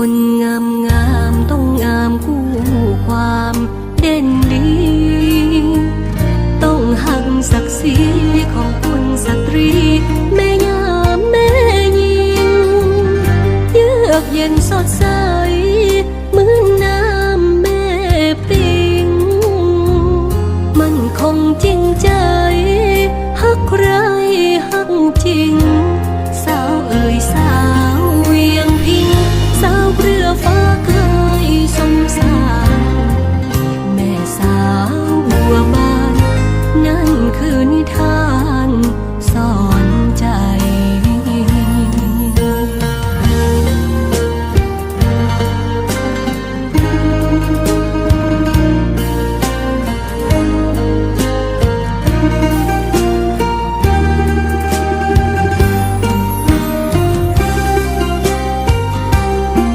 คนงามงามต้องงามคู่ความเด่นดี ต้องหักศักดิ์ศรีของคุณสตรี แม่ยามแม่ยิง เยือกเย็นสดใสเหมือนน้ำแม่ปิง มันคงจริงใจ หักใครหักจริง นิทา